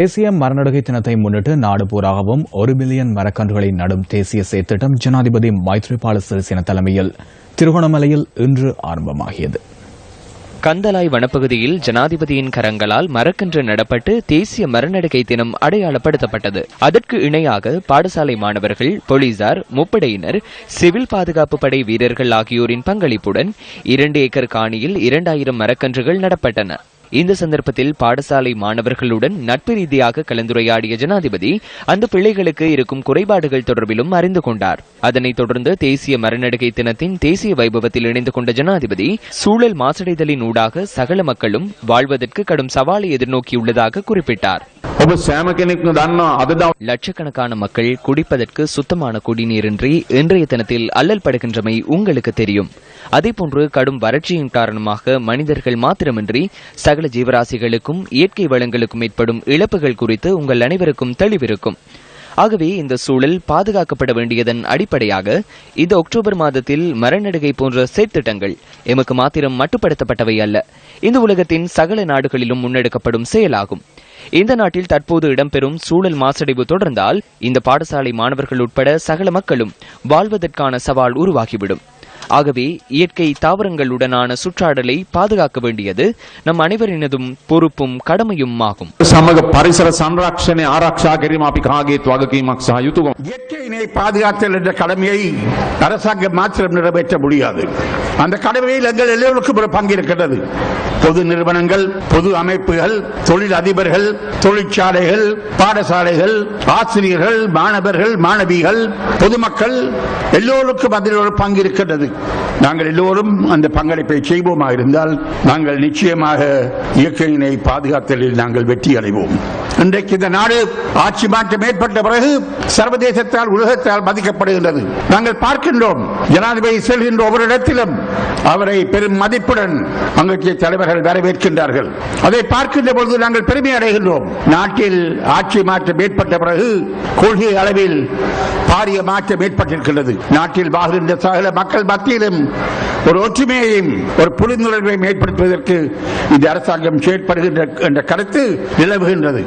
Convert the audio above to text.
தேசிய மரநடுகை தினத்தை முன்னிட்டு நாடு பூராகவும் ஒரு மில்லியன் மரக்கன்றுகளை நடும் தேசிய செயற்திட்டம் ஜனாதிபதி மைத்ரிபால சிறிசேன தலைமையில். திருகோணமலையில் இன்று ஆரம்பமாகியது. கந்தலாய் வனப்பகுதியில் ஜனாதிபதியின் கரங்களால் மரக்கன்று நடப்பட்டு தேசிய மரநடுகை தினம் அடையாளப்படுத்தப்பட்டது. அதற்கு இணையாக பாடசாலை மாணவர்கள் போலீசார் முப்படையினர் சிவில் பாதுகாப்பு படை வீரர்கள் ஆகியோரின் பங்களிப்புடன் இரண்டு ஏக்கர் காணியில் இரண்டாயிரம் மரக்கன்றுகள் நடப்பட்டன. இந்த சந்தர்ப்பத்தில் பாடசாலை மாணவர்களுடன் நட்பு ரீதியாக கலந்துரையாடிய ஜனாதிபதி அந்த பிள்ளைகளுக்கு இருக்கும் குறைபாடுகள் தொடர்பிலும் அறிந்து கொண்டார். அதனைத் தொடர்ந்து தேசிய மரநடுகை தினத்தின் தேசிய வைபவத்தில் இணைந்து கொண்ட ஜனாதிபதி சூழல் மாசடைதலின் ஊடாக சகல மக்களும் வாழ்வதற்கு கடும் சவாலை எதிர்நோக்கியுள்ளதாக குறிப்பிட்டார். ඔබ සෑම කෙනෙක්ම දන්නවා අද දවස් லட்சக்கணக்கான மக்கள் குடிப்பதற்கு சுத்தமான குடிநீரின்றி இன்றைய தினத்தில் அல்லல் படுகின்றமை உங்களுக்கு தெரியும் அதேபோன்று கடும் வறட்சியின் காரணமாக மனிதர்கள் மாத்திரமின்றி சகல ஜீவராசிகளுக்கும் இயற்கை வளங்களுக்கும் ஏற்படும் இழப்புகள் குறித்து உங்கள் அனைவருக்கும் தெளிவிருக்கும் ஆகவே இந்த சூழல் பாதுகாக்கப்பட வேண்டியதன் அடிப்படையாக இந்த அக்டோபர் மாதத்தில் மரநடுகை போன்ற செயற்திட்டங்கள் எமக்கு மாத்திரம் மட்டுப்படுத்தப்பட்டவை அல்ல இந்த உலகத்தின் சகல நாடுகளிலும் முன்னெடுக்கப்படும் செயலாகும் இந்த நாட்டில் தற்போது இடம்பெறும் சூழல் மாசடைவு தொடர்ந்தால் இந்த பாடசாலை மாணவர்கள் உட்பட சகல மக்களும் வாழ்வதற்கான சவால் உருவாகிவிடும். ஆகவே இயற்கை தாவரங்களுடனான சுற்றாடலை பாதுகாக்க வேண்டியது நம் அனைவரினதும் பொறுப்பும் கடமையும் ஆகும். சமூக பரிசர சன்ராட்சணை ஆராய்ச்சி இயற்கையினை பாதுகாத்தல் என்ற கடமையை அரசாங்கம் மாத்திரம் நிறைவேற்ற முடியாது. அந்த கடமையில் எங்கள் எல்லோருக்கும் ஒரு பங்கு இருக்கிறது. பொது நிறுவனங்கள் பொது அமைப்புகள் தொழில் அதிபர்கள் தொழிற்சாலைகள் பாடசாலைகள் ஆசிரியர்கள் மாணவர்கள் மாணவிகள் பொதுமக்கள் எல்லோருக்கும் அதில் ஒரு பங்கு இருக்கின்றது நாங்கள் எல்லோரும் அந்த பங்களிப்பை செய்வோமாக இருந்தால் நாங்கள் நிச்சயமாக இயற்கையினை பாதுகாத்தலில் நாங்கள் வெற்றி அடைவோம் இன்றைக்கு இந்த நாடு ஆட்சி மாற்றம் ஏற்பட்ட பிறகு சர்வதேசத்தால் உலகத்தால் மதிக்கப்படுகின்றது. நாங்கள் பார்க்கின்றோம் ஜனாதிபதி செல்கின்ற ஒவ்வொரு இடத்திலும் அவரை பெரும் மதிப்புடன் அங்கத்திய தலைவர்கள் வரவேற்கின்றார்கள். அதை பார்க்கின்ற பொழுது நாங்கள் பெருமை அடைகின்றோம். நாட்டில் ஆட்சி மாற்றம் ஏற்பட்ட பிறகு கொள்கை அளவில் பாரிய மாற்றம் ஏற்பட்டிருக்கின்றது. நாட்டில் வாழ்கின்ற சகல மக்கள் மத்தியிலும் ஒரு ஒற்றுமையையும் ஒரு புரிந்துணர்வையும் ஏற்படுத்துவதற்கு இந்த அரசாங்கம் செயற்படுகின்ற என்ற கருத்து நிலவுகின்றது.